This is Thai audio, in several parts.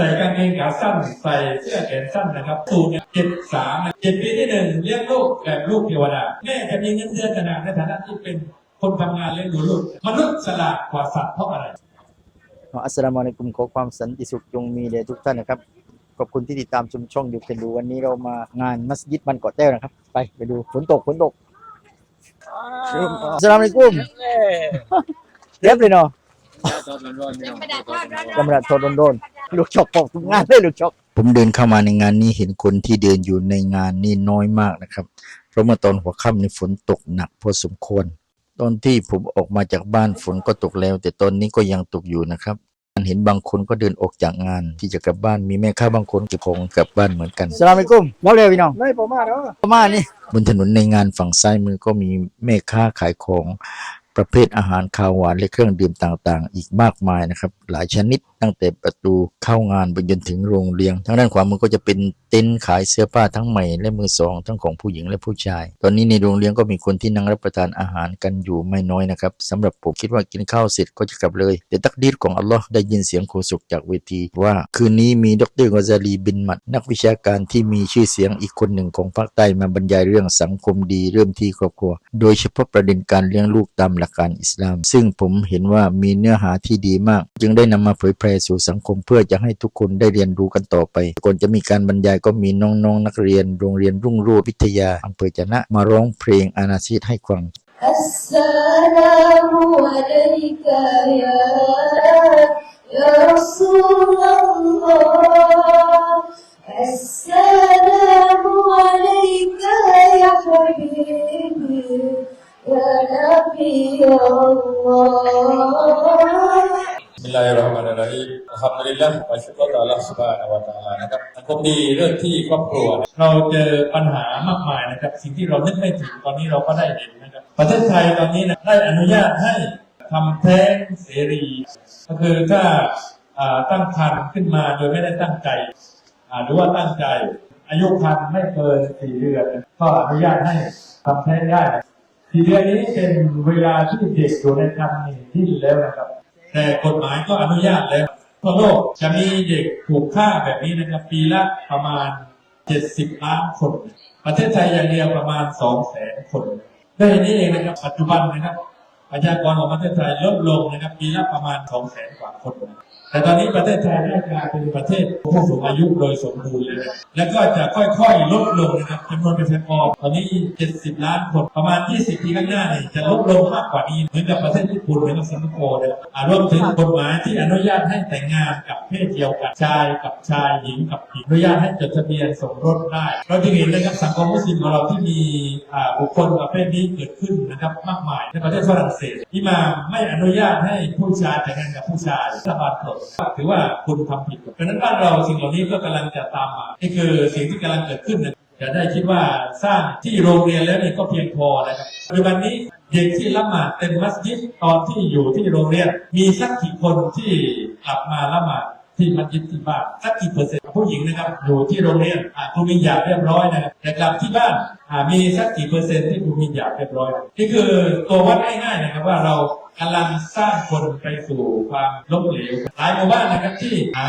ส่กางเกงขาสั้นใส่เสื้อแขนสั้นนะครับสูตรเนี่ยเจ็ดสามเจ็ดปีที่หนึ่งเลี้ยงลูกแบบลูกเทวดาแม่จะมีเงินเดือนขนาดในฐานะที่เป็นคนทำงานเลี้ยงดูลูกมนุษย์สลาดกว่าสัตว์เพราะอะไรอัสสลามุอะลัยกุมขอความสันติสุขจงมีแด่ทุกท่านนะครับขอบคุณที่ติดตามชมช่องอยู่กันดูวันนี้เรามางานมัสยิดบันเกาะแต้วนะครับ ไปไปดูฝนตกฝนตกอัสสลามุอะลัยกุมเรียบเลยเนาะ กำลังทนโดนๆลูกชกปอกทุกงานเลยลูกชกผมเดินเข้ามาในงานนี้เห็นคนที่เดินอยู่ในงานนี่น้อยมากนะครับ เพราะเมื่อตอนหัวค่ำนี่ฝนตกหนักพอสมควร ตอนที่ผมออกมาจากบ้านฝนก็ตกแล้ว แต่ตอนนี้ก็ยังตกอยู่นะครับเห็นบางคนก็เดินออกจากงานที่จะกลับบ้านมีแม่ค้าบางคนเก็บของกลับบ้านเหมือนกันสลามอะลัยกุมแล้วเลยพี่น้องไม่ผมมาแล้วประมาณนี้บนถนนในงานฝั่งซ้ายมือก็มีแม่ค้าขายของ ประเภทอาหารคาวหวานและเครื่องดื่มต่างๆ อีกมากมายนะครับ หลายชนิด ตั้งแต่ประตูเข้างานไปจนถึงโรงเรียนทางด้านขวามือก็จะเป็นเต็นท์ขายเสื้อผ้าทั้งใหม่และมือสองทั้งของผู้หญิงและผู้ชาย ตอนนี้ในโรงเรียนก็มีคนที่นั่งรับประทานอาหารกันอยู่ไม่น้อยนะครับสำหรับผมคิดว่ากินข้าวเสร็จก็จะกลับเลย แต่ตักดีรของอัลลอฮ์ได้ยินเสียงโฆษกจากเวทีว่า คืนนี้มีดรกอซาลีบินมัด นักวิชาการที่มีชื่อเสียงอีกคนหนึ่งของภาคใต้มาบรรยายเรื่องสังคมดีเริ่มที่ครอบครัว โดยเฉพาะประเด็นการเลี้ยงลูกตามหลักการอิสลาม ซึ่งผมเห็นว่ามีเนื้อหาที่ดีมาก จึงได้นำมาเผยแพรสู่สังคมเพื่อจะให้ทุกคนได้เรียนรู้กันต่อไป ก่อนจะมีการบรรยายก็มีน้องๆนักเรียน โรงเรียนรุ่งโรจน์วิทยาอำเภอจะนะมาร้องเพลงอานาซีดให้ฟัง السلام عليك يا يا رسول الله السلام عليك يا حبيبي يا نبي الله บิลลาฮิรเราะห์มานิรเราะฮีมอัลฮัมดุลิลลาห์วะชุกรต่ออัลลอฮฺซุบฮานะฮูวะตะอาลานะครับสังคมดีเรื่องที่ครอบครัว เราเจอปัญหามากมายนะครับ สิ่งที่เรานึกไม่ถึงตอนนี้เราก็ได้เห็นนะครับ ประเทศไทยตอนนี้นะได้อนุญาตให้ทำแท้งเสรี ก็คือถ้าตั้งครรภ์ขึ้นมาโดยไม่ได้ตั้งใจหรือว่าตั้งใจ อายุครรภ์ไม่เกินสี่เดือน ก็อนุญาตให้ทำแท้งได้สี่เดือนนี้เป็นเวลาที่เด็กอยู่ในครรภ์นี่ที่แล้วนะครับ แต่กฎหมายก็อนุญาตแล้วทั่วโลกจะมีเด็กถูกฆ่าแบบนี้นะครับปีละประมาณ 70 ล้านคน ประเทศไทยอย่างเดียวประมาณ 2 แสนคนได้วนี้เองนะครับปัจจุบันนะครับประชากรของประเทศไทยลดลงนะครับปีละประมาณ 2 แสนกว่าคน แต่ตอนนี้ประเทศไทยได้กลายเป็นประเทศผู้สูงอายุโดยสมบูรณ์เลยนะแล้วก็จะค่อยๆลดลงนะครับจำนวนประชากรตอนนี้ 70 ล้านคนประมาณ 20 ปีข้างหน้าเนี่ยจะลดลงมากกว่านี้เหมือนกับประเทศญี่ปุ่นเหมือนกับสิงคโปร์นะครับอ่ารวมถึงกฎหมายที่อนุญาตให้แต่งงานกับเพศเดียวกันชายกับชายหญิงกับหญิงอนุญาตให้จดทะเบียนสมรสได้ เราจึงเห็นนะครับสังคมมุสลิมของเราที่มีบุคคลประเภทนี้เกิดขึ้นนะครับมากมายในประเทศฝรั่งเศสที่มาไม่อนุญาตให้ผู้ชายแต่งงานกับผู้ชายรัฐบาลปลดถือว่าคุณทำผิดเพราะนั้นบ้านเราสิ่งเหล่านี้ก็กำลังจะตามมานี่คือสิ่งที่กำลังเกิดขึ้นนะจะได้คิดว่าสร้างที่โรงเรียนแล้วนี่ก็เพียงพอนะครับปัจจุบันนี้เด็กที่ละหมาดเต็มมัสยิดตอนที่อยู่ที่โรงเรียน มีสักกี่คนที่กลับมาละหมาดที่มัสยิดที่บ้านสักกี่เปอร์เซ็นต์ผู้หญิงนะครับอยู่ที่โรงเรียนอ่าคุณมีหยาบเรียบร้อยนะครับแต่กลับที่บ้าน มีสักกี่เปอร์เซ็นต์ที่คุณมีหยาบเรียบร้อยนี่คือตัววัดง่ายๆนะครับว่าเรากำลังสร้างคนไปสู่ความล้มเหลวหลายหมู่บ้านนะครับที่หา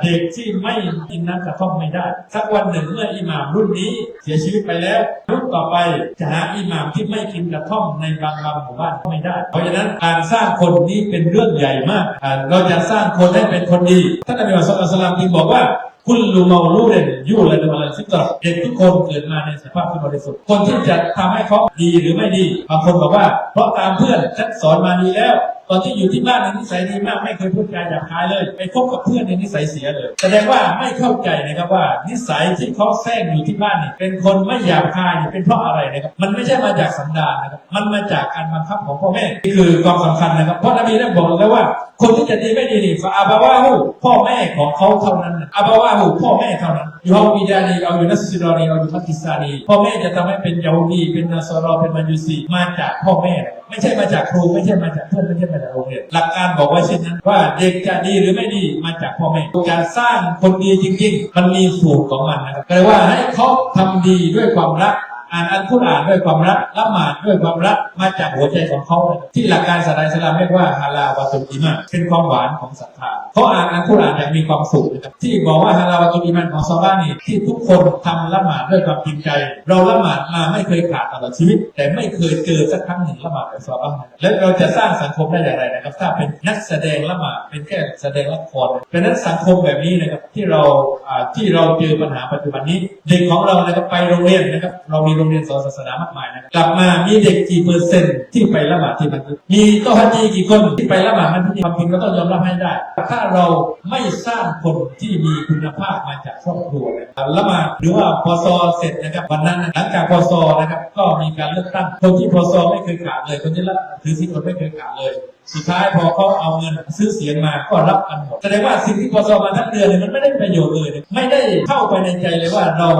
เด็กที่ไม่กินน้ำกระท่อมไม่ได้ สักวันหนึ่งเมื่ออิหม่ามรุ่นนี้เสียชีวิตไปแล้วรุ่นต่อไปจะหาอิหม่ามที่ไม่กินกระท่อมในบางบางหมู่บ้านก็ไม่ได้ เพราะฉะนั้นการสร้างคนนี้เป็นเรื่องใหญ่มาก เราจะสร้างคนให้เป็นคนดีท่านนบีมุฮัมมัดสุลตัลลัมจึงบอกว่า คุณลูเมาลูเรนยูและดูอะไรฟิตรอเด็กทุกคนเกิดมาในสภาพที่บริสุทธิ์คนที่จะทำให้เขาดีหรือไม่ดีบางคนบอกว่า เพราะตามเพื่อนฉันสอนมาดีแล้วตอนที่อยู่ที่บ้านในนิสัยดีมากไม่เคยพูดจาหยาบคายเลยไปคบกับเพื่อนในนิสัยเสียเลย แสดงว่าไม่เข้าใจนะครับว่า นิสัยที่เขาแทรกอยู่ที่บ้านนี่เป็นคนไม่หยาบคายนี่เป็นเพราะอะไรนะครับมันไม่ใช่มาจากสันดานนะครับมันมาจากการบังคับของพ่อแม่นี่คือความสำคัญนะครับเพราะนบีได้บอกแล้วว่า คนที่จะดีไม่ดีนี่ฟาอาบาวาหูพ่อแม่ของเขาเท่านั้นอาบาวาหูพ่อแม่เท่านั้นอยู่ฮาวิดานีเอาอยู่นัสซิดอนีเอาอยู่มักกิสตานีพ่อแม่จะทำให้เป็นยาฮูดีเป็นนาซารอเป็นมัจยุซีมาจากพ่อแม่ ไม่ใช่มาจากครูไม่ใช่มาจากเพื่อนไม่ใช่มาจากโรงเรียนหลักการบอกไว้เช่นนั้นว่าเด็กจะดีหรือไม่ดีมาจากพ่อแม่การสร้างคนดีจริง ๆ มันมีสูตรของมันนะครับแปลว่าให้เขาทำดีด้วยความรัก อ่านอัลกุรอานด้วยความรักละหมาดด้วยความรักมาจากหัวใจของเขาที่หลักการศาสนาอิสลามเรียกว่าฮาลาวาตุลอีมานเป็นความหวานของศรัทธาเขาอ่านอัลกุรอานอย่างมีความสุขนะครับที่บอกว่าฮาลาวาตุลอีมานของซอบ้านี่ที่ทุกคนทำละหมาดด้วยความจริงใจ เราละหมาดมาไม่เคยขาดตลอดชีวิต แต่ไม่เคยเจอสักครั้งหนึ่งละหมาดแบบซอบ้านะแล้วเราจะสร้างสังคมได้อย่างไรนะครับถ้าเป็นนักแสดงละหมาดเป็นแค่แสดงละครเพราะฉะนั้นสังคมแบบนี้นะครับที่เราอ่าที่เราเจอปัญหาปัจจุบันนี้เด็กของเรานะครับไปโรงเรียนนะครับเรามีโรงเรียนสอนศาสนามากมายนะกลับมามีเด็กกี่เปอร์เซ็นต์ที่ไปละหมาดที่มัสยิดมีโตฮัจีกี่คนที่ไปละหมาดมันที่ความจริงก็ต้องยอมรับให้ได้ ถ้าเราไม่สร้างคนที่มีคุณภาพมาจากครอบครัวนะครับละหมาดหรือว่าพอซอเสร็จนะครับวันนั้นหลังจากพอซอนะครับก็มีการเลือกตั้งคนที่พอซอไม่เคยขาดเลยคนที่ละถือศีลอดไม่เคยขาดเลยสุดท้ายพอเขาเอาเงินซื้อเสียงมาก็รับกันหมดแสดงว่าสิ่งที่พอซอมาทั้งเดือนเนี่ยมันไม่ได้ประโยชน์เลย ไม่ได้เข้าไปในใจเลยว่าเรา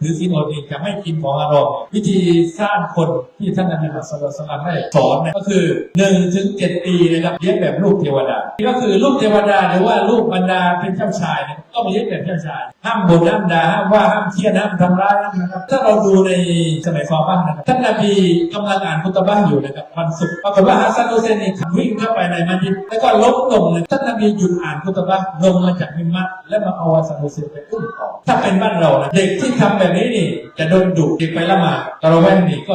หรือศีลอดีจะไม่กินของอร่อยวิธีสร้างคนที่ท่านนบีมุฮัมมัดศ็อลลัลลอฮุอะลัยฮิวะซัลลัมได้สอนเนี่ยก็คือหนึ่งถึงเจ็ดปีนะครับเลี้ยงแบบลูกเทวดา ก็คือลูกเทวดาหรือว่าลูกบรรดาเป็นเจ้าชายเนี่ย ต้องเลี้ยงแบบเจ้าชายห้ามบ่นห้ามด่าห้ามว่าห้ามเคียนห้ามทำร้ายห้ามนะครับ ถ้าเราดูในสมัยฟอบ้างนะครับท่านนบีกำลังอ่านคุตบะห์อยู่นะครับวันศุกร์ปรากฏว่าฮัสซันโฮเซนนี่วิ่งเข้าไปในมัสยิดแล้วก็ล้มลงเลยท่านนบีหยุดอ่านคุตบะห์ลงมาจากมิมัตแล้วมาเอาฮัสซันโฮเซนไปอุ้มต่อถ้าเป็นบ้านเรานะเด็กที่ทำแบบนี้นี่จะโดนดุเด็กไปละหมาดตะเราะเวห์นี่ก็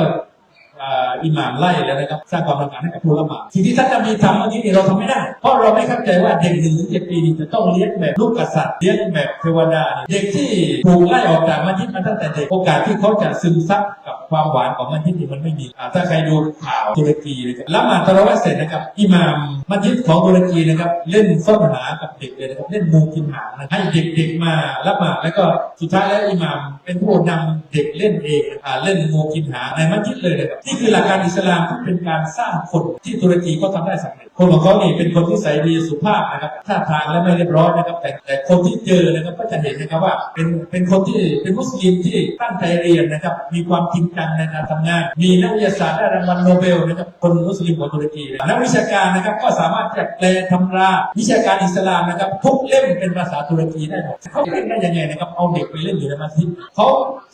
อ่าอิหม่ามไล่แล้วนะครับสร้างความรำคาญให้กับผู้ละหมาดสิ่งที่ท่านนบีทำเมื่อกี้นี่เราทำไม่ได้ เพราะเราไม่เข้าใจว่าเด็กหนึ่งถึงเจ็ดปีนี่จะต้องเลี้ยงแบบลูกกษัตริย์เลี้ยงแบบเทวดา เด็กที่ถูกไล่ออกจากมัสยิดมาตั้งแต่เด็กโอกาสที่เขาจะซึมซับกับความหวานของมัสยิดนี่มันไม่มีถ้าใครดูข่าวตุรกีนะครับละหมาดตะเราะเวห์เสร็จนะครับอิหม่ามมัสยิดของตุรกีนะครับเล่นซ่อนหากับเด็กเลยนะครับเล่นมูกินหางนให้เด็กๆมาละหมาดแล้วก็สุดท้ายแล้วอิหม่ามเป็นผู้นำเด็กเล่นเองอ่าเล่นมูกินหางในมัสยิดเลยนะครับนี่คือหลักการอิสลามที่เป็นการสร้างคนที่ตุรกีก็ทำได้สำเร็จคนของเขานี่เป็นคนที่ใสยดีสุภาพนะครับท่าทางและไม่เรียบร้อยนะครับ แต่แต่คนที่เจอนะครับก็จะเห็นนะครับว่าเป็นเป็นคนที่เป็นมุสลิมที่ตั้งใจเรียนนะครับ มีความจริงจังในการทำงาน มีนักวิทยาศาสตร์ได้รางวัลโนเบลนะครับคนมุสลิมของตุรกีนักวิชาการนะครับก็สามารถจะแปลตำราวิชาการอิสลามนะครับทุกเล่มเป็นภาษาตุรกีได้หมดเขาเล่นได้ยังไงนะครับเอาเด็กไปเล่นอยู่ในมัสยิดเขา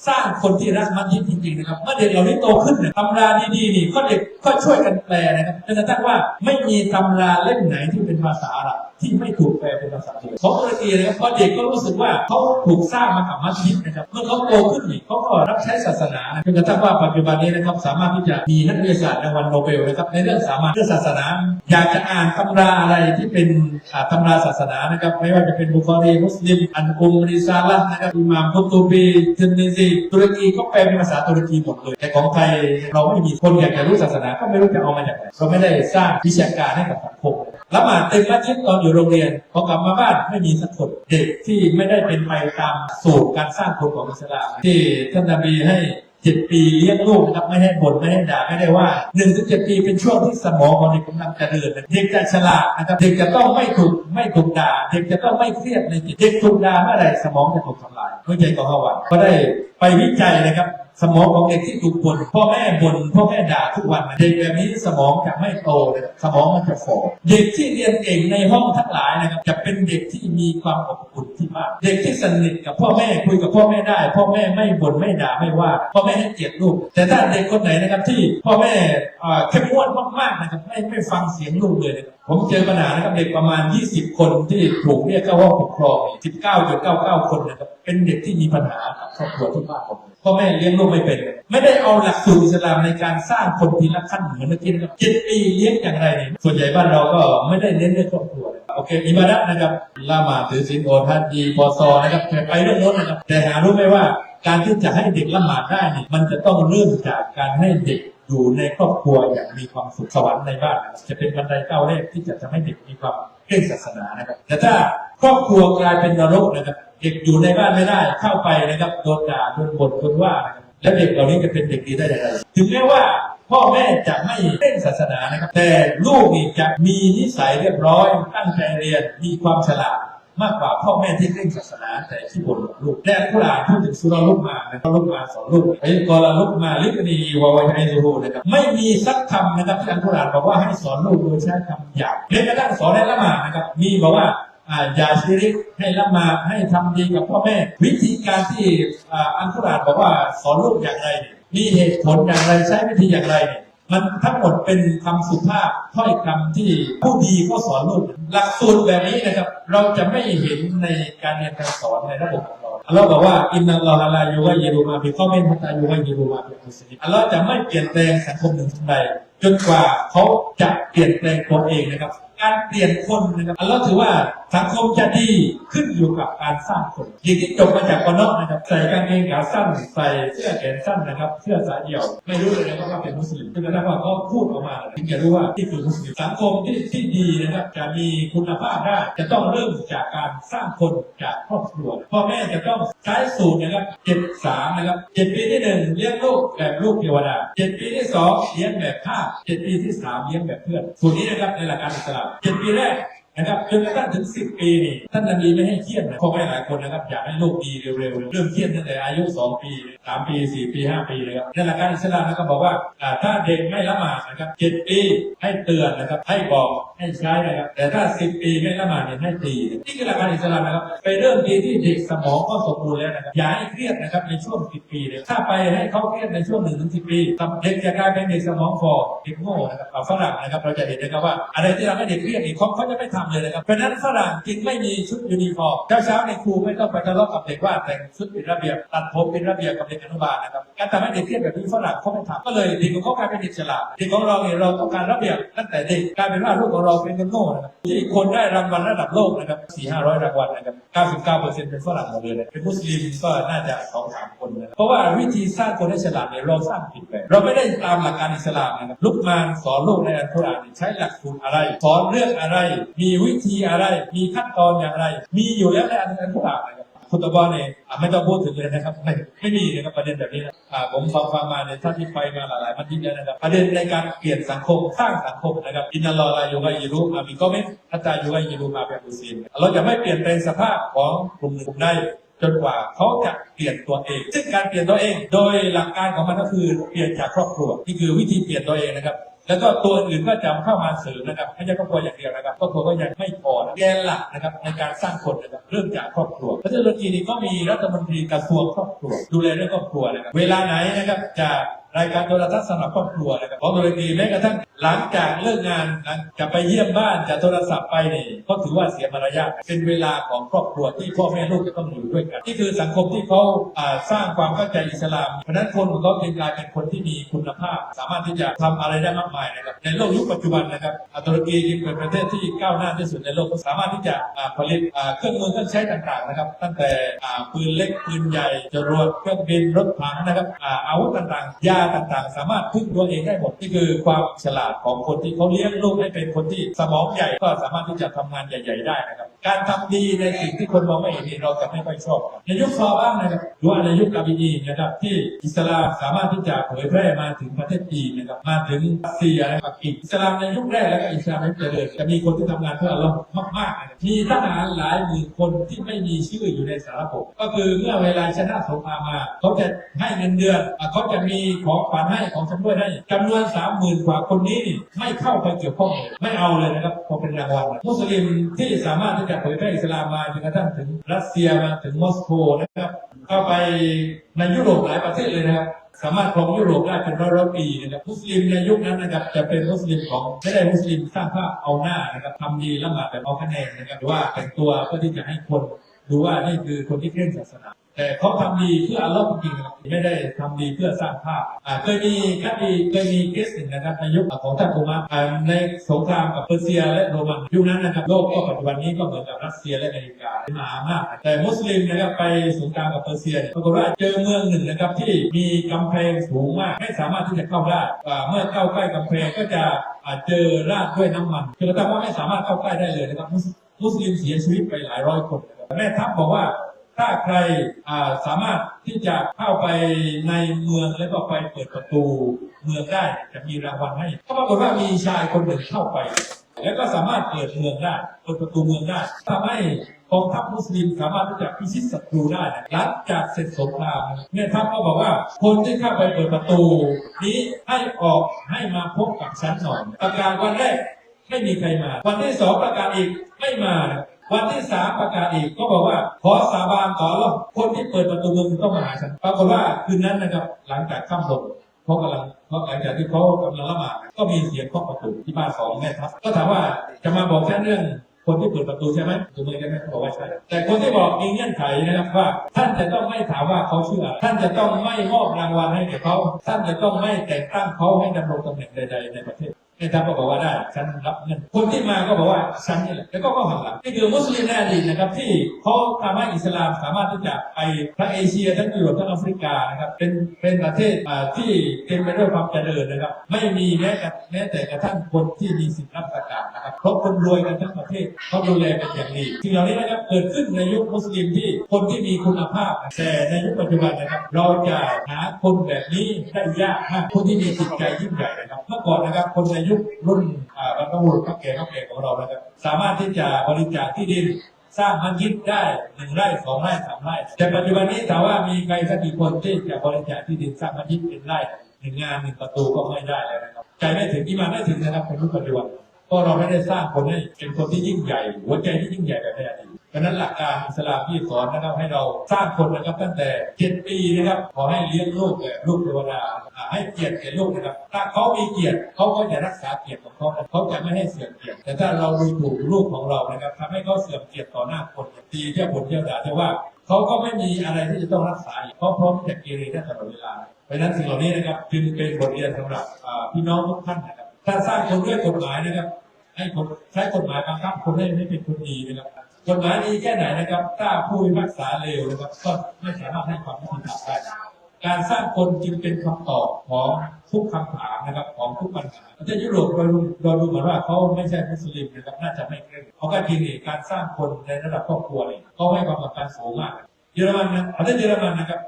สร้างคนที่รักมัสยิดจริงๆนะครับเมื่อเด็กเหล่านี้โตขึ้นเนี่ยตำราดีๆนี่ก็เด็กก็ช่วยกันแปลนะครับจนกระทั่งว่าไม่มีตำราเล่มไหนที่เป็นภาษาอาหรับ ที่ไม่ถูกแปลเป็นภาษาตุรกีของตุรกีนะครับเพราะเด็กก็รู้สึกว่าเขาถูกสร้างมากับมัสยิดนะครับเมื่อเขาโตขึ้นนี่เขาก็รับใช้ศาสนาจนกระทั่งว่าปัจจุบันนี้นะครับสามารถที่จะมีนักวิทยาศาสตร์รางวัลโนเบลนะครับในเรื่องสามารถเรื่องศาสนา อยากจะอ่านตำราอะไรที่เป็นตำราศาสนานะครับไม่ว่าจะเป็นบุคอรีมุสลิม อันกุมริซาละนะครับอิหม่ามกุตูบีทิรมิซีตุรกีก็แปลเป็นภาษาตุรกีหมดเลย แต่ของไทยเราไม่มีคนอยากจะรู้ศาสนาก็ไม่รู้จะเอามาจากไหนเราไม่ได้สร้างวิชาการให้กับสังคม ละหมาดเต็มมัสยิดตอนอยู่โรงเรียนพอกลับมาบ้านไม่มีสักคนเด็กที่ไม่ได้เป็นไปตามสูตรการสร้างคนของอิสลามที่ท่านนบีให้เจ็ดปีเลี้ยงลูกนะครับไม่ให้บ่นไม่ให้ด่าไม่ได้ว่าหนึ่งถึงเจ็ดปีเป็นช่วงที่สมองของเด็กกำลังเจริญเด็กจะฉลาดนะครับเด็กจะต้องไม่ถูกไม่ถูกด่าเด็กจะต้องไม่เครียดในจิตเด็กถูกด่าเมื่อไรสมองจะถูกทำลายเข้าใจของเข้าว่าก็ได้ไปวิจัยนะครับ สมองของเด็กที่ถูกบ่นพ่อแม่บ่นพ่อแม่ด่าทุกวันเด็กแบบนี้สมองจะไม่โตนะสมองมันจะฝ่อเด็กที่เรียนเก่งในห้องทั้งหลายนะครับจะเป็นเด็กที่มีความอบอุ่นที่มากเด็กที่สนิทกับพ่อแม่คุยกับพ่อแม่ได้ พ่อแม่ไม่บ่นไม่ด่าไม่ว่า พ่อแม่ให้เกียรติลูก แต่ถ้าเด็กคนไหนนะครับที่พ่อแม่เข้มงวดมากๆนะครับไม่ไม่ฟังเสียงลูกเลยนะครับผมเจอปัญหานะครับเด็กประมาณ 20 คนที่ถูกเรียกเข้าห้องปกครอง19.99 คนนะครับเป็นเด็กที่มีปัญหากับครอบครัวที่มากผม พ่อแม่เลี้ยงลูกไม่เป็น ไม่ได้เอาหลักสูตรอิสลามในการสร้างคนทีละขั้นเหมือนเมื่อกี้นะครับเจ็ดปีเลี้ยงอย่างไรเนี่ยส่วนใหญ่บ้านเราก็ไม่ได้เน้นเรื่องครอบครัวโอเคอิบาดะนะครับละหมาดถือศีลโอดฮัจญีปอซอนะครับไปเรื่องโน้นนะครับแต่หารู้ไหมว่าการที่จะให้เด็กละหมาดได้เนี่ยมันจะต้องเริ่มจากการให้เด็ก อยู่ในครอบครัวอย่างมีความสุขสวรรค์ในบ้านจะเป็นบันไดก้าวแรกที่จะทำให้เด็กมีความเคร่งศาสนานะครับแต่ถ้าครอบครัวกลายเป็นนรกนะครับเด็กอยู่ในบ้านไม่ได้เข้าไปนะครับโดนด่าโดนบ่นโดนว่าแล้วเด็กเหล่านี้จะเป็นเด็กดีได้อย่างไรถึงแม้ว่าพ่อแม่จะไม่เล่นศาสนานะครับ แต่ลูกนี่จะมีนิสัยเรียบร้อยตั้งใจเรียนมีความฉลาด มากกว่าพ่อแม่ที่เล่นศาสนาแต่ที่บ่นลูกและอัลกุรอาพูดถึงสุรลุกมานะครับลุกมาสอนลูกไอ้กอลาลุกมาลิบนีวะวัยไอซูฮูนะครับไม่มีสักคำนะครับที่อัลกุรอาบอกว่าให้สอนลูกโดยใช้คำหยาบแม้กระทั่งสอนในละหมาดนะครับ มีบอกว่าอ่าอย่าชิริกให้ละหมาดให้ทำดีกับพ่อแม่ วิธีการที่อ่าอันกุรานบอกว่าสอนลูกอย่างไรเนี่ยมีเหตุผลอย่างไรใช้วิธีอย่างไรเนี่ย มันทั้งหมดเป็นคำสุภาพถ้อยคำที่ผู้ดีก็สอนลูกหลักสูตรแบบนี้นะครับ เราจะไม่เห็นในการเรียนการสอนในระบบของเราอัลลอฮ์บอกว่าอินนัลลอฮะลายูวะยิรุมาบิข้อเมนฮัตตายูวะยิรุมาบิมุสลิมอัลลอฮ์จะไม่เปลี่ยนแปลงสังคมหนึ่งทันใดจนกว่าเขาจะเปลี่ยนแปลงตัวเองนะครับ การเปลี่ยนคนนะครับอัลลอฮ์ถือว่าสังคมจะดีขึ้นอยู่กับการสร้างคนอย่างที่จบมาจากกอนอกนะครับใส่กางเกงขาสั้นใส่เสื้อแขนสั้นนะครับเสื้อสายเดี่ยว ไม่รู้เลยนะครับว่าเป็นมุสลิมจนกระทั่งว่าเขาพูดออกมาถึงจะรู้ว่าที่คือมุสลิมสังคมที่ที่ดีนะครับจะมีคุณภาพได้จะต้องเริ่มจากการสร้างคนจากครอบครัวพ่อแม่จะต้องใช้สูตรนะครับเจ็ดสามนะครับเจ็ดปีที่หนึ่งเลี้ยงลูกแบบลูกเทวดาเจ็ดปีที่สองเลี้ยงแบบข้าเจ็ดปีที่สามเลี้ยงแบบเพื่อนสูตรนี้นะครับในหลักการอิสลามเจ็ดปีแรกนะครับจนกระทั่งถึงสิบปีนี่ท่านนบีไม่ให้เครียดนะเพราะว่าหลายคนนะครับอยากให้ลูกดีเร็วๆเริ่มเครียดตั้งแต่อายุสองปีสามปีสี่ปีห้าปีเลยครับในหลักการอิสลามนะครับบอกว่าอ่าถ้าเด็กไม่ละหมาดนะครับเจ็ดปีให้เตือนนะครับให้บอก ให้ใช้นะครับ แต่ถ้าสิบปีไม่ละหมาดเนี่ยให้ตีนี่คือหลักการอิสลามนะครับ ไปเริ่มดีที่เด็กสมองก็สมบูรณ์แล้วนะครับอย่าให้เครียดนะครับในช่วงสิบปีเลยถ้าไปให้เขาเครียดในช่วงหนึ่งถึงสิบปีเด็กจะกลายเป็นเด็กสมองฟอเด็กโง่นะครับฝรั่งนะครับเราจะเห็นนะครับว่า อะไรที่ทำให้เด็กเครียดนี่เขาเขาจะไม่ทำเลยนะครับเพราะฉะนั้นฝรั่งจึงไม่มีชุดยูนิฟอร์มเช้าเช้าๆในครูไม่ต้องไปทะเลาะกับเด็กว่าแต่งชุดเป็นระเบียบตัดผมเป็นระเบียบกับเด็กอนุบาลนะครับการทำให้เด็กเครียดแบบนี้ฝรั่งเขาไม่ทำก็เลยเด็กของเขากลายเป็นเด็กฉลาดเด็กของเราเนี่ยเราต้องการระเบียบตั้งแต่เด็กกลายเป็นว่าลูกของเราเป็นคนโง่นะครับที่คนได้รางวัลระดับโลกนะครับสี่ห้าร้อยรางวัลนะครับเก้าสิบเก้าเปอร์เซ็นต์เป็นฝรั่งหมดเลยนะเป็นมุสลิมก็น่าจะสองสามคนนะเพราะว่าวิธีสร้างคนให้ฉลาดเนี่ยเราสร้างผิดไปเราไม่ได้ตามหลักการอิสลามนะครับลุกมานสอนลูกในอัลกุรอานใช้หลักสูตรอะไร สอนเรื่องอะไร มีวิธีอะไร มีขั้นตอนอย่างไร มีอยู่แล้วในอัลกุรอานนะครับ คุณตบะเนี่ยอะไม่ต้องพูดถึงเลยนะครับ ไม่ไม่มีนะครับประเด็นแบบนี้นะผมฟังฟังมาในท่านที่ไปมาหลายๆมันยิ่งแล้วนะครับ ประเด็นในการเปลี่ยนสังคมสร้างสังคมนะครับอินนัลลอฮ์ลายูกะยิรุอามีก็ไม่ฮัตตายูกะยิรุมาแบบมุสลิเราจะไม่เปลี่ยนแปลงสภาพของกลุ่มหนึ่งกลุ่มใดจนกว่าเขาจะเปลี่ยนตัวเอง ซึ่งการเปลี่ยนตัวเอง โดยหลักการของมันก็คือเปลี่ยนจากครอบครัวนี่คือวิธีเปลี่ยนตัวเองนะครับ แล้วก็ตัวอื่นก็จะเข้ามาเสริมนะครับไม่ใช่ครอบครัวอย่างเดียวนะครับครอบครัวก็ยังไม่พอนะแกนหลักนะครับในการสร้างคนนะครับเริ่มจากครอบครัวประเทศตุรกีนี่ก็มีรัฐมนตรีกระทรวงครอบครัว ดูแลเรื่องครอบครัวนะครับเวลาไหนนะครับจะรายการโทรทัศน์สำหรับครอบครัวนะครับของตุรกีแม้กระทั่งหลังจากเลิกงานหลังจะไปเยี่ยมบ้านจะโทรศัพท์ไปนี่ก็ถือว่าเสียมารยาทเป็นเวลาของครอบครัวที่พ่อแม่ลูกจะต้องอยู่ด้วยกันนี่คือสังคมที่เขาาสร้างความเข้าใจอิสลามเพราะนั้นคนของเขาจึงกลายเป็นคนที่มีคุณภาพ สามารถที่จะทำอะไรได้มากมายนะครับในโลกยุคปัจจุบันนะครับตุรกีจึงเป็นประเทศที่ก้าวหน้าที่สุดในโลกสามารถที่จะผลิตเครื่องมือเครื่องใช้ต่างๆนะครับ ตั้งแต่ปืนเล็กปืนใหญ่จรวดเครื่องบินรถถังนะครับอาอาวุธต่างๆยาต่างๆ สามารถพึ่งตัวเองได้หมดนี่คือความฉลาดของคนที่เขาเลี้ยงลูกให้เป็นคนที่สมองใหญ่ก็สามารถที่จะทำงานใหญ่ ๆ ได้นะครับ การทำดีในสิ่งที่คนมองไม่เห็นนี่เราจะไม่ค่อยชอบในยุคซอบ้างนะครับหรือว่าในยุคกาบินีนะครับที่อิสลามสามารถที่จะเผยแพร่มาถึงประเทศจีนนะครับมาถึงรัสเซียนะครับอีกอิสลามในยุคแรกแล้วก็อิสลามในเจริญจะมีคนที่ทำงานเพื่ออัลลอฮ์มากๆมีทหารหลายหมื่นคนที่ไม่มีชื่ออยู่ในสารภพก็คือเมื่อเวลาชนะสงครามมาเขาจะให้เงินเดือนเขาจะมีของขวัญให้ของชำร่วยให้จำนวนสามหมื่นกว่าคนนี้นี่ไม่เข้าไปเกี่ยวข้องเลยไม่เอาเลยนะครับพอเป็นรางวัลมุสลิมที่สามารถที่จะเผยแพร่อิสลามมาจนกระทั่งถึงรัสเซียมาถึงมอสโกนะครับเข้าไปในยุโรปหลายประเทศเลยนะครับสามารถครองยุโรปได้เป็นร้อยร้อยๆปีนะครับมุสลิมในยุคนั้นนะครับจะเป็นมุสลิมของไม่ได้มุสลิมสร้างภาพเอาหน้านะครับทำดีละหมาดแบบเอาคะแนนนะครับหรือว่าแต่งตัวเพื่อที่จะให้คนดูว่านี่คือคนที่เคร่งศาสนา แต่เขาทำดีเพื่ออัลลอฮ์จริงๆนะครับไม่ได้ทำดีเพื่อสร้างภาพเคยมีครับมีเคยมีเคสหนึ่งนะครับในยุคของท่านโทมัสอ่าในสงครามกับเปอร์เซียและโรมันยุคนั้นนะครับโลกก็ปัจจุบันนี้ก็เหมือนกับรัสเซียและอเมริกาเป็นมหาอำนาจแต่มุสลิมนะครับไปสงครามกับเปอร์เซียปรากฏว่าเจอเมืองหนึ่งนะครับที่มีกำแพงสูงมากไม่สามารถที่จะเข้าได้เมื่อเข้าใกล้กำแพงก็จะเจอราดด้วยน้ำมันจนกระทั่งว่าไม่สามารถเข้าใกล้ได้เลยนะครับมุสลิมเสียชีวิตไปหลายร้อยคนแม่ทัพบอกว่า ถ้าใครสามารถที่จะเข้าไปในเมืองแล้วก็ไปเปิดประตูเมืองได้จะมีรางวัลให้ก็ปรากฏว่ามีชายคนหนึ่งเข้าไป แล้วก็สามารถเปิดเมืองได้เปิดประตูเมืองได้ทำให้กองทัพมุสลิมสามารถที่จะพิชิตศัตรูได้หลังจากเสร็จสงครามแม่ยทัพก็บอกว่าคนที่เข้าไปเปิดประตู นี้ให้ออกให้มาพบกับฉันหน่อยประกาศวันแรกไม่มีใครมา วันที่สองประกาศอีกไม่มา วันที่สามประกาศอีกก็บอกว่า ขอสาบานต่อแล้วคนที่เปิดประตูเมืองต้องมาหาฉันปรากฏว่าคืนนั้นนะครับ หลังจากค่ำลงเขากำลังเขาหลังจากที่เขากำลังละหมาดก็มีเสียงเคาะประตูที่บ้านของแม่ทัพก็ถามว่าจะมาบอกแค่เรื่องคนที่เปิดประตูใช่ไหมประตูเมือใช่ไหมเขาบอกว่าใช่ แต่คนที่บอกมีเงื่อนไขนะครับว่า ท่านจะต้องไม่ถามว่าเขาชื่ออะไรท่านจะต้องไม่มอบรางวัลให้แก่เขา ท่านจะต้องไม่แต่งตั้งเขาให้ดำรงตำแหน่งใด ๆ ในประเทศ ไอ้ท่านก็บอกว่าได้ฉันรับเงินคนที่มาก็บอกว่าฉันนี่แหละแล้วก็ก็หันหลังนี่คือมุสลิมในอดีตนะครับ ที่เขาทำให้อิสลามสามารถที่จะไปทั้งเอเชียทั้งยุโรปทั้งแอฟริกานะครับเป็นเป็นประเทศที่เต็มไปด้วยความเจริญนะครับ ไม่มีแม้แต่แม้แต่กระทั่งคนที่มีสิทธิรับประกาศนะครับเพราะคนรวยกันทั้งประเทศเขาดูแลเป็นอย่างดีสิ่งเหล่านี้นะครับเกิดขึ้นในยุคมุสลิมที่คนที่มีคุณภาพ แต่ในยุคปัจจุบันนะครับ เราจะหาคนแบบนี้ได้ยากมากคนที่มีจิตใจยิ่งใหญ่นะครับเมื่อก่อนนะครับคนในยุครุ่นบรรพบุรุษข้าแก่ข้าแก่ของเรานะครับ สามารถที่จะบริจาคที่ดินสร้างมัสยิดได้หนึ่งไร่สองไร่สามไร่ แต่ปัจจุบันนี้ถามว่ามีใครสักกี่คนที่จะบริจาคที่ดินสร้างมัสยิดเป็นไร่หนึ่งงานหนึ่งประตูก็ไม่ได้แล้วนะครับใจไม่ถึงที่มาไม่ถึงนะครับในยุคปัจจุบันเพราะเราไม่ได้สร้างคนให้เป็นคนที่ยิ่งใหญ่ หัวใจที่ยิ่งใหญ่แบบในอดีตะนั้นหลักการอิสลามที่สอนนะครับให้เราสร้างคนนะครับตั้งแต่เจ็ดปีนะครับขอให้เลี้ยงลูกแบบลูกเทวดาให้เกียรติแก่ลูกนะครับ ถ้าเขามีเกียรติเขาก็จะรักษาเกียรติของเขาเขาจะไม่ให้เสื่อมเกียรติแต่ถ้าเราดูถูกลูกของเรานะครับทำให้เขาเสื่อมเกียรติต่อหน้าคนตีเที่ยวผลเที่ยวด่าแต่ว่าเขาก็ไม่มีอะไรที่จะต้องรักษาเขาพร้อมจะเกเรได้ตลอดเวลาเพราะฉะนั้นสิ่งเหล่านี้นะครับจึงเป็นบทเรียนสำหรับพี่น้องทุกท่านนะครับถ้าสร้างคนด้วยกฎหมายนะครับให้คนใช้กฎหมายบังคับคนให้ไม่เป็นคนดีนะครับ กฎหมายดีแค่ไหนนะครับ ถ้าผู้พิพากษาเลวนะครับก็ไม่สามารถให้ความยุติธรรมได้การสร้างคนจึงเป็นคำตอบของทุกคำถามนะครับของทุกปัญหาประเทศยุโรปโดยโดยดูเหมือนว่าเขาไม่ใช่มุสลิมนะครับน่าจะไม่เคร่งเขาก็จริงนี่การสร้างคนในระดับครอบครัวนี่เขาให้ความสำคัญสูงมากเยอรมันนะประเทศเยอรมันนะครับ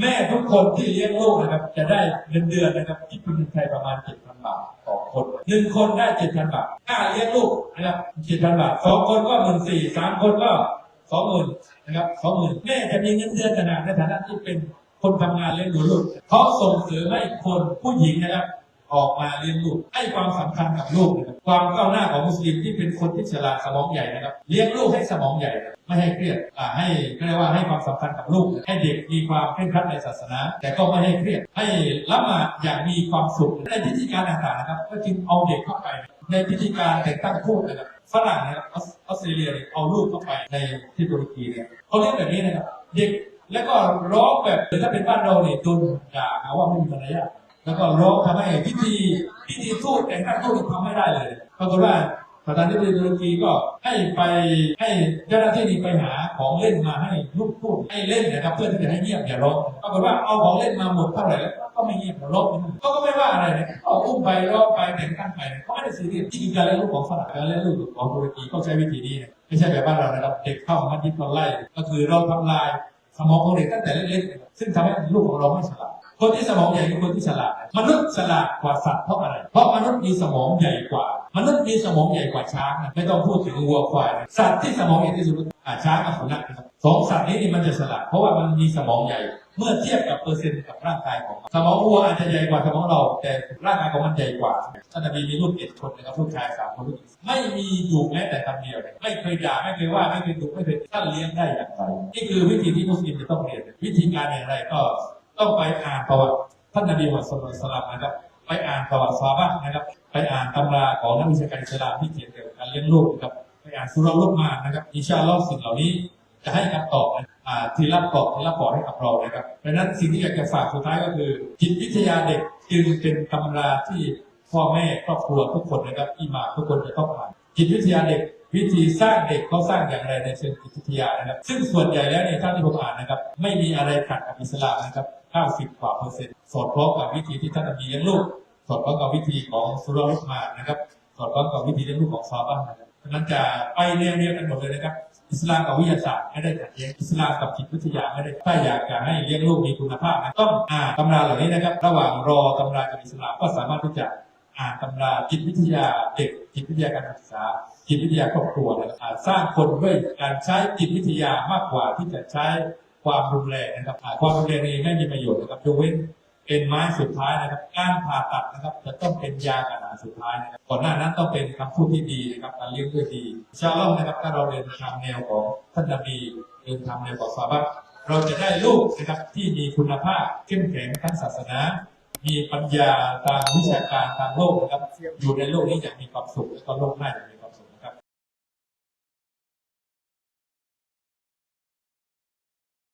แม่ทุกคนที่เลี้ยงลูกนะครับ จะได้เงินเดือนนะครับที่เป็นเงินไทยประมาณ7,000บาทต่อคนหนึ่งคนได้7,000บาทค่าเลี้ยงลูกนะครับ7,000บาทสองคนก็หมื่นสี่สามคนก็สองหมื่นนะครับสองหมื่นแม่จะมีเงินเดือนขนาดในฐานะที่เป็นคนทำงานเลี้ยงดูลูกเขาส่งเสริมให้คนผู้หญิงนะครับ ออกมาเลี้ยงลูกให้ความสำคัญกับลูกนะครับความก้าวหน้าของมุสลิมที่เป็นคนที่ฉลาดสมองใหญ่นะครับเลี้ยงลูกให้สมองใหญ่ ไม่ให้เครียดอ่าให้ก็เรียกว่าให้ความสำคัญกับลูก ให้เด็กมีความเคร่งครัดในศาสนา แต่ก็ไม่ให้เครียด ให้ละหมาดอย่างมีความสุขในพิธีการต่างๆนะครับ ก็จึงเอาเด็กเข้าไป ในพิธีการแต่งตั้งทูตนะครับฝรั่งนะครับออสเตรเลียเนี่ยเอาลูกเข้าไปในที่ตุรกีเนี่ยเขาเรียกแบบนี้นะครับเด็กแล้วก็ร้องแบบถ้าเป็นบ้านเราเนี่ยโดนด่าหาว่าไม่มีมารยาท แล้วก็ร้องทำให้พิธีพิธีทูตแต่งตั้งทูตทำไม่ได้เลยปรากฏว่าประธานาธิบดีตุรกีก็ให้ไปให้เจ้าหน้าที่นี่ไปหาของเล่นมาให้ลูกทูตให้เล่นนะครับเพื่อที่จะให้เงียบอย่าร้องปรากฏว่าเอาของเล่นมาหมดเท่าไหร่แล้วก็ไม่เงียบร้องก็ก็ไม่ว่าอะไรนะก็อุ้มไปร้องไปแต่งตั้งไปเขาไม่ได้ซีเรียสที่จริงการเลี้ยงลูกของฝรั่งการเลี้ยงลูกของตุรกีก็ใช้วิธีนี้นะไม่ใช่แบบบ้านเรานะครับเด็กเข้ามาที่คนไล่ก็คือเราทำลายสมองของเด็กตั้งแต่เล็กๆซึ่งทำให้ลูกของเราไม่ฉลาด คนที่สมองใหญ่คือคนที่ฉลาด มนุษย์ฉลาดกว่าสัตว์เพราะอะไร เพราะมนุษย์มีสมองใหญ่กว่า มนุษย์มีสมองใหญ่กว่าช้างนะไม่ต้องพูดถึงวัวควายนะสัตว์ที่สมองใหญ่ที่สุดอาช้างกับสุนัขนะครับสองสัตว์นี้นี่มันจะฉลาดเพราะว่ามันมีสมองใหญ่ เมื่อเทียบกับเปอร์เซ็นต์กับร่างกายของมันสมองวัวอาจจะใหญ่กว่าสมองเรา แต่ร่างกายของมันใหญ่กว่าท่านนบีมีลูกเจ็ดคนนะครับลูกชายสามคนลูกหญิงไม่มีดุแม้แต่คำเดียวไม่เคยด่าไม่เคยว่าไม่เคยดุไม่เคยท่านเลี้ยงได้อย่างไรนี่คือวิธีที่มุสลิมจะต้องเรียนวิธีการอย่างไรก็ ต้องไปอ่านประวัติท่านนบีมุฮัมมัดสุลลัลลอฮุอะลัยฮิวะซัลลัมนะครับ ไปอ่านประวัติซาบะนะครับ ไปอ่านตำราของนักวิชาการอิสลามที่เขียนเกี่ยวกับการเลี้ยงลูกนะครับ ไปอ่านสุราลุกมานะครับอินชาลอสิ่งเหล่านี้จะให้คำตอบนะอ่าทีละปลอกทีละปลอกให้กับเรานะครับเพราะนั้นสิ่งที่อยากจะฝากสุดท้ายก็คือจิตวิทยาเด็กจึงเป็นตำราที่พ่อแม่ครอบครัวทุกคนนะครับอิหม่าทุกคนจะต้องอ่านจิตวิทยาเด็กวิธีสร้างเด็กเขาสร้างอย่างไรในเชิงจิตวิทยานะครับ ซึ่งส่วนใหญ่แล้วในท่านที่ผมอ่านนะครับ ไม่มีอะไรขัดกับอิสลามนะครับ 90กว่าเปอร์เซ็นต์ สอดคล้องกับวิธีที่ท่านนบีเลี้ยงลูก สอดคล้องกับวิธีของสุรลุกมานะครับ สอดคล้องกับวิธีเลี้ยงลูกของซาบะห์นะครับเพราะฉะนั้นจะไปแนวเดียวกันหมดเลยนะครับ อิสลามกับวิทยาศาสตร์ไม่ได้ขัดแย้ง อิสลามกับจิตวิทยาไม่ได้ ถ้าอยากจะให้เลี้ยงลูกมีคุณภาพนะต้องอ่านตำราเหล่านี้นะครับ ระหว่างรอตำรากับอิสลามก็สามารถที่จะอ่านตำราจิตวิทยาเด็กจิตวิทยาการศึกษา จิตวิทยาครอบครัวนะครับสร้างคนด้วยการใช้จิตวิทยามากกว่าที่จะใช้ ความรุนแรงนะครับความรุนแรงนี้ไม่มีประโยชน์นะครับยกเว้นเป็นไม้สุดท้ายนะครับการผ่าตัดนะครับ จะต้องเป็นยาอาหาสุดท้ายนะครับก่อนหน้านั้นต้องเป็นคำพูดที่ดีนะครับการเลี้ยงด้วยดีอินชาอัลลอฮ์นะครับถ้าเราเดินทางแนวของท่านนบีเดินทางแนวของซอฮาบะห์เราจะได้ลูกนะครับที่มีคุณภาพเข้มแข็งทั้งศาสนา มีปัญญาทางวิชาการทางโลกนะครับอยู่ในโลกนี้อย่างมีความสุขและก็โลกหน้าอย่างมี